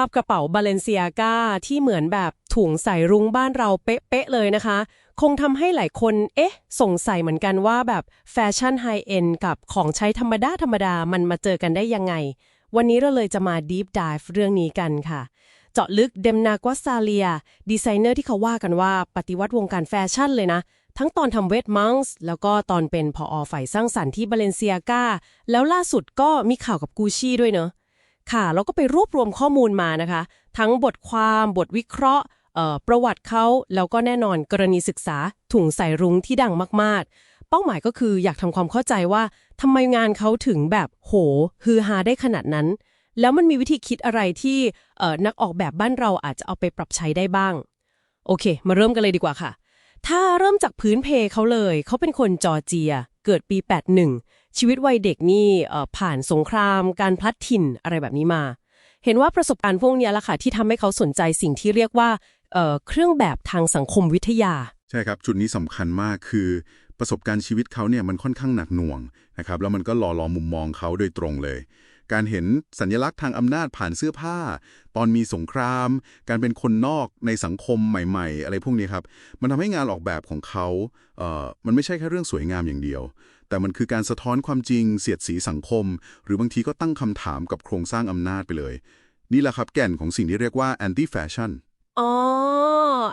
าพกระเป๋าบาเลนเซียกาที่เหมือนแบบถุงใส่รุ้งบ้านเราเป๊ะๆเลยนะคะ คงทำให้หลายคน เอ๊ะ สงสัยเหมือนกันว่าแบบแฟชั่นไฮเอ็นกับของใช้ธรรมดาธรรมดามันมาเจอกันได้ยังไง วันนี้เราเลยจะมา Deep Dive เรื่องนี้กันค่ะ เจาะลึกเดมนากวาซาเลีย ดีไซเนอร์ที่เขาว่ากันว่าปฏิวัติวงการแฟชั่นเลยนะทั้งตอนทำเวทมังส์แล้วก็ตอนเป็นพออฝ่ายสร้างสรรค์ที่บาเลนเซียกาแล้วล่าสุดก็มีข่าวกับกูชี่ด้วยเนอะ ค่ะแล้วก็ไปรวบรวมข้อมูลมานะคะ ทั้งบทความบทวิเคราะห์ประวัติเขาแล้วก็แน่นอนกรณีศึกษาถุงใส่รุ้งที่ดังมากๆ เป้าหมายก็คืออยากทำความเข้าใจว่าทำไมงานเขาถึงแบบโหฮือฮาได้ขนาดนั้น แล้วมันมีวิธีคิดอะไรที่นักออกแบบบ้านเราอาจจะเอาไปปรับใช้ได้บ้าง โอเค มาเริ่มกันเลยดีกว่าค่ะ ถ้าเริ่มจากพื้นเพเขาเลย เขาเป็นคนจอร์เจีย เกิดปี 81 ชีวิตวัยเด็กนี่ผ่านสงคราม การพลัดถิ่นอะไรแบบนี้มา เห็นว่าประสบการณ์พวกนี้แหละค่ะที่ทำให้เขาสนใจสิ่งที่เรียกว่าเครื่องแบบทางสังคมวิทยา ใช่ครับจุดนี้สำคัญมากคือประสบการณ์ชีวิตเขาเนี่ยมันค่อนข้างหนักหน่วงนะครับแล้วมันก็หล่อหลอมมุมมองเขาโดยตรงเลย การเห็นสัญลักษณ์ทางอำนาจผ่านเสื้อผ้า ตอนมีสงคราม การเป็นคนนอกในสังคมใหม่ๆ อะไรพวกนี้ครับมันทำให้งานออกแบบของเขาเอ่อมันไม่ใช่แค่เรื่องสวยงามอย่างเดียว แต่มันคือการสะท้อนความจริง เสียดสีสังคม หรือบางทีก็ตั้งคำถามกับโครงสร้างอำนาจไปเลย นี่แหละครับแก่นของสิ่งที่เรียกว่า anti fashion อ๋อ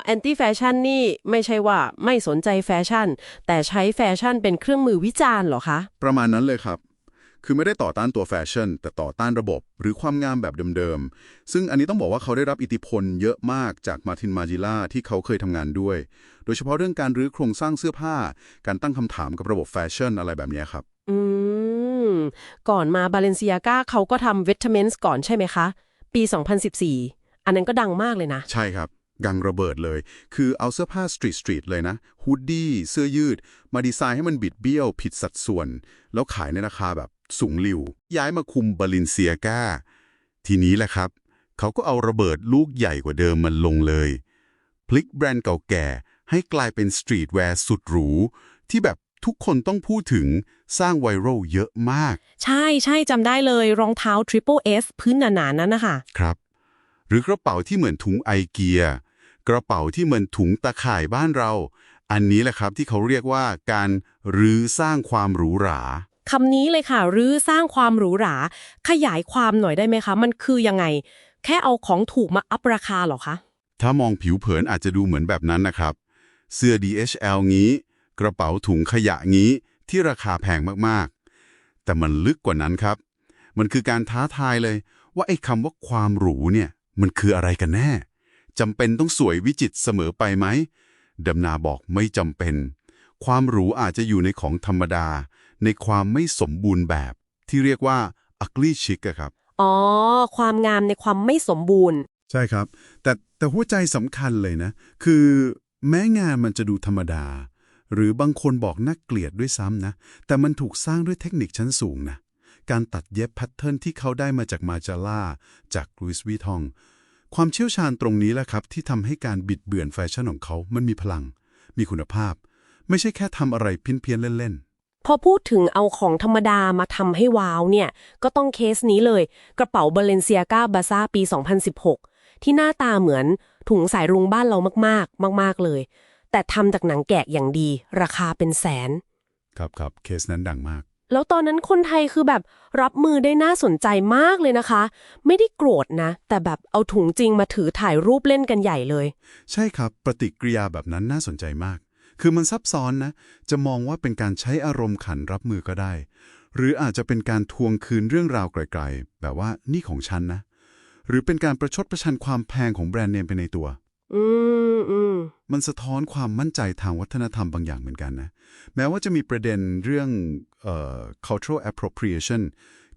แอนตี้แฟชั่นนี่ไม่ใช่ว่าไม่สนใจแฟชั่น แต่ใช้แฟชั่นเป็นเครื่องมือวิจารณ์เหรอคะ ประมาณนั้นเลยครับ คือไม่ได้ต่อต้านตัวแฟชั่น แต่ต่อต้านระบบหรือความงามแบบเดิมๆ ซึ่งอันนี้ต้องบอกว่าเขาได้รับอิทธิพลเยอะมากจากมาร์ตินมาจิล่าที่เขาเคยทำงานด้วย โดยเฉพาะเรื่องการรื้อโครงสร้างเสื้อผ้า การตั้งคำถามกับระบบแฟชั่นอะไรแบบเนี้ยครับ อืม ก่อนมาบาเลนเซียกาเขาก็ทำเวทเมนส์ก่อนใช่ไหมคะ ปี 2014 อันนั้นก็ดังมากเลยนะ ใช่ครับ กังระเบิดเลย คือเอาเสื้อผ้าสตรีทสตรีทเลยนะฮูดดี้เสื้อยืด มาดีไซน์ให้มันบิดเบี้ยว ผิดสัดส่วน แล้วขายในราคาแบบสูงหลิว ย้ายมาคุมบาลินเซียกาทีนี้แหละครับ เขาก็เอาระเบิดลูกใหญ่กว่าเดิมมันลงเลย พลิกแบรนด์เก่าแก่ ให้กลายเป็นสตรีทแวร์สุดหรู ที่แบบทุกคนต้องพูดถึงสร้างไวรัลเยอะมาก ใช่ใช่จำได้เลยรองเท้า Triple S พื้นหนาๆนั้นนะคะ ครับ หรือกระเป๋าที่เหมือนถุงไอเกีย กระเป๋าที่เหมือนถุงตะข่ายบ้านเรา อันนี้แหละครับที่เขาเรียกว่าการรื้อสร้างความหรูหราคำนี้เลยค่ะรื้อสร้างความหรูหรา ขยายความหน่อยได้ไหมคะ มันคือยังไง แค่เอาของถูกมาอัพราคาเหรอคะ ถ้ามองผิวเผินอาจจะดูเหมือนแบบนั้นนะครับ เสื้อ DHL งี้ กระเป๋าถุงขยะงี้ที่ราคาแพงมากๆ แต่มันลึกกว่านั้นครับ มันคือการท้าทายเลย ว่าไอ้คำว่าความหรูเนี่ย มันคืออะไรกันแน่ จำเป็นต้องสวยวิจิตรเสมอไปไหมดำนาบอกไม่จำเป็น ความหรูอาจจะอยู่ในของธรรมดา ในความไม่สมบูรณ์แบบ ที่เรียกว่า ugly chic อะครับ อ๋อ ความงามในความไม่สมบูรณ์ ใช่ครับ แต่แต่หัวใจสำคัญเลยนะ คือแม้งานมันจะดูธรรมดา หรือบางคนบอกน่าเกลียดด้วยซ้ำนะ แต่มันถูกสร้างด้วยเทคนิคชั้นสูงนะ การตัดเย็บแพทเทิร์นที่เขาได้มาจากมาจาร่าจากลุยส์วีทอง ความเชี่ยวชาญตรงนี้แหละครับ ที่ทำให้การบิดเบือนแฟชั่นของเขา มันมีพลัง มีคุณภาพ ไม่ใช่แค่ทำอะไรเพี้ยนๆเล่น พอพูดถึงเอาของธรรมดามาทำให้ว้าวเนี่ย ก็ต้องเคสนี้เลย กระเป๋าบาเลนเซียกาบาซาปี 2016 ที่หน้าตาเหมือนถุงสายรุ้งบ้านเรามากๆ มาก ๆเลย แต่ทำจากหนังแกะอย่างดี ราคาเป็นแสน ๆ ครับครับเคสนั้นดังมาก แล้วตอนนั้นคนไทยคือแบบรับมือได้น่าสนใจมากเลยนะคะ ไม่ได้โกรธนะ แต่แบบเอาถุงจริงมาถือถ่ายรูปเล่นกันใหญ่เลย ใช่ครับ ปฏิกิริยาแบบนั้นน่าสนใจมาก คือมันซับซ้อนนะ จะมองว่าเป็นการใช้อารมณ์ขันรับมือก็ได้ หรืออาจจะเป็นการทวงคืนเรื่องราวไกลๆ แบบว่านี่ของฉันนะ หรือเป็นการประชดประชันความแพงของแบรนด์เนมไปในตัว อืมอื มมันสะท้อนความมั่นใจทางวัฒนธรรมบางอย่างเหมือนกันนะ แม้ว่าจะมีประเด็นเรื่องเอ่อ cultural appropriation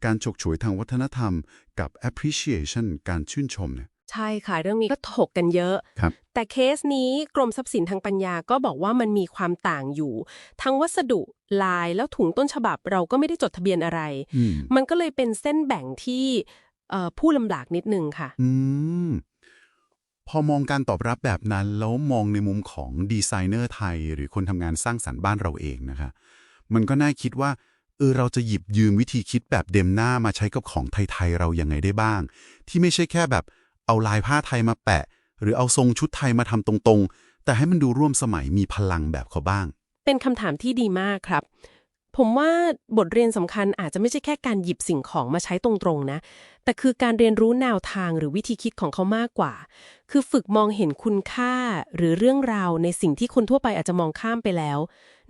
การฉกฉวยทางวัฒนธรรม กับ appreciation การชื่นชมเนี่ยใช่ค่ะ เรื่องนี้ก็ถกกันเยอะ ครับ แต่เคสนี้กรมทรัพย์สินทางปัญญาก็บอกว่ามันมีความต่างอยู่ ทั้งวัสดุลายแล้วถุงต้นฉบับเราก็ไม่ได้จดทะเบียนอะไร อืมมันก็เลยเป็นเส้นแบ่งที่เอ่อผู้ลำบากนิดนึงค่ะ อืม พอมองการตอบรับแบบนั้น แล้วมองในมุมของดีไซเนอร์ไทย หรือคนทำงานสร้างสรรค์บ้านเราเองนะคะมันก็น่าคิดว่าเออเราจะหยิบยืมวิธีคิดแบบเดมหน้ามาใช้กับของไทยๆเราอยังไงได้บ้าง ที่ไม่ใช่แค่แบบเอาลายผ้าไทยมาแปะ หรือเอาทรงชุดไทยมาทำตรงๆ แต่ให้มันดูร่วมสมัยมีพลังแบบเขาบ้าง เป็นคำถามที่ดีมากครับ ผมว่าบทเรียนสำคัญอาจจะไม่ใช่แค่การหยิบสิ่งของมาใช้ตรงๆนะ แต่คือการเรียนรู้แนวทางหรือวิธีคิดของเขามากกว่า คือฝึกมองเห็นคุณค่าหรือเรื่องราวในสิ่งที่คนทั่วไปอาจจะมองข้ามไปแล้ว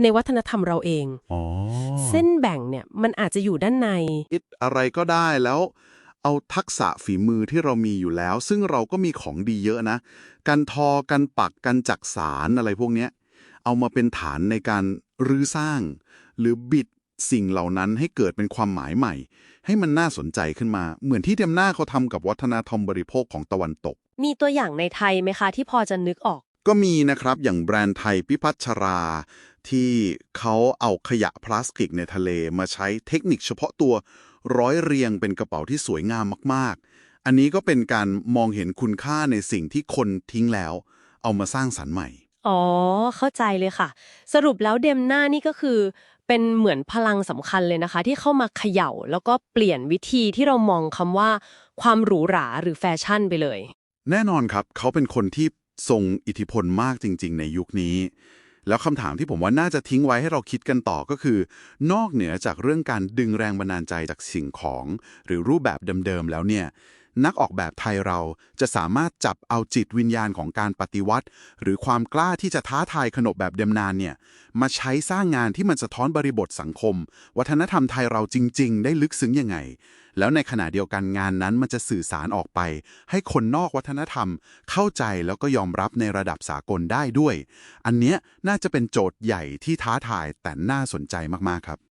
ในวัฒนธรรมเราเองอ๋อเส้นแบ่งเนี่ยมันอาจจะอยู่ด้านในคิดอะไรก็ได้แล้วเอาทักษะฝีมือที่เรามีอยู่แล้ว ซึ่งเราก็มีของดีเยอะนะ การทอการปักการจักสารอะไรพวกเนี้ยเอามาเป็นฐานในการรื้อสร้าง หรือบิดสิ่งเหล่านั้นให้เกิดเป็นความหมายใหม่ ให้มันน่าสนใจขึ้นมา เหมือนที่เดมหน้าเขาทำกับวัฒนธรรมบริโภคของตะวันตก มีตัวอย่างในไทยไหมคะที่พอจะนึกออก ก็มีนะครับอย่างแบรนด์ไทยพิพัชรา ที่เขาเอาขยะพลาสติกในทะเลมาใช้เทคนิคเฉพาะตัวร้อยเรียงเป็นกระเป๋าที่สวยงามมากๆ อันนี้ก็เป็นการมองเห็นคุณค่าในสิ่งที่คนทิ้งแล้ว เอามาสร้างสรรค์ใหม่ อ๋อ เข้าใจเลยค่ะ สรุปแล้วเดมหน้านี่ก็คือ เป็นเหมือนพลังสำคัญเลยนะคะ ที่เข้ามาเขย่า แล้วก็เปลี่ยนวิธีที่เรามองคำว่า ความหรูหราหรือแฟชั่นไปเลย แน่นอนครับ เขาเป็นคนที่ทรงอิทธิพลมากจริง ๆ ในยุคนี้ แล้วคำถามที่ผมว่าน่าจะทิ้งไว้ให้เราคิดกันต่อก็คือ นอกเหนือจากเรื่องการดึงแรงบันดาลใจจากสิ่งของ หรือรูปแบบเดิมๆแล้วเนี่ย นักออกแบบไทยเราจะสามารถจับเอาจิตวิญญาณของการปฏิวัติ หรือความกล้าที่จะท้าทายขนบแบบเดิมนานเนี่ยมาใช้สร้างงานที่มันสะท้อนบริบทสังคม วัฒนธรรมไทยเราจริง ๆ ได้ลึกซึ้งยังไง แล้วในขณะเดียวกันงานนั้นมันจะสื่อสารออกไป ให้คนนอกวัฒนธรรม เข้าใจแล้วก็ยอมรับในระดับสากลได้ด้วย อันเนี้ยน่าจะเป็นโจทย์ใหญ่ที่ท้าทายแต่น่าสนใจมากๆครับ